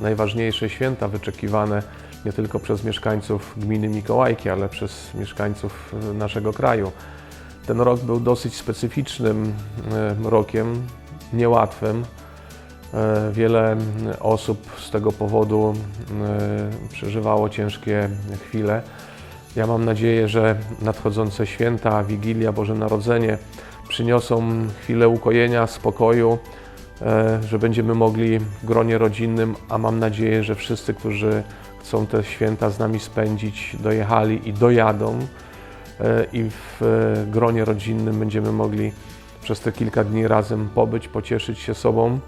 najważniejsze święta wyczekiwane nie tylko przez mieszkańców gminy Mikołajki, ale przez mieszkańców e, naszego kraju. Ten rok był dosyć specyficznym e, rokiem, niełatwym. E, Wiele osób z tego powodu e, przeżywało ciężkie chwile. Ja mam nadzieję, że nadchodzące święta, Wigilia, Boże Narodzenie przyniosą chwilę ukojenia, spokoju, e, że będziemy mogli w gronie rodzinnym, a mam nadzieję, że wszyscy, którzy chcą te święta z nami spędzić, dojechali i dojadą e, i w e, gronie rodzinnym będziemy mogli przez te kilka dni razem pobyć, pocieszyć się sobą.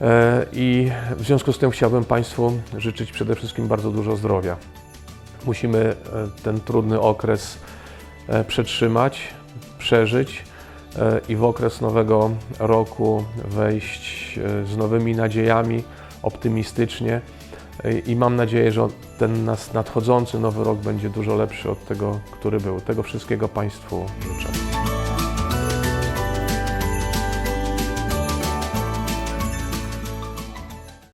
E, I w związku z tym chciałbym Państwu życzyć przede wszystkim bardzo dużo zdrowia. Musimy e, ten trudny okres e, przetrzymać, przeżyć e, i w okres nowego roku wejść e, z nowymi nadziejami, optymistycznie. E, I mam nadzieję, że ten nas nadchodzący nowy rok będzie dużo lepszy od tego, który był. Tego wszystkiego Państwu życzę.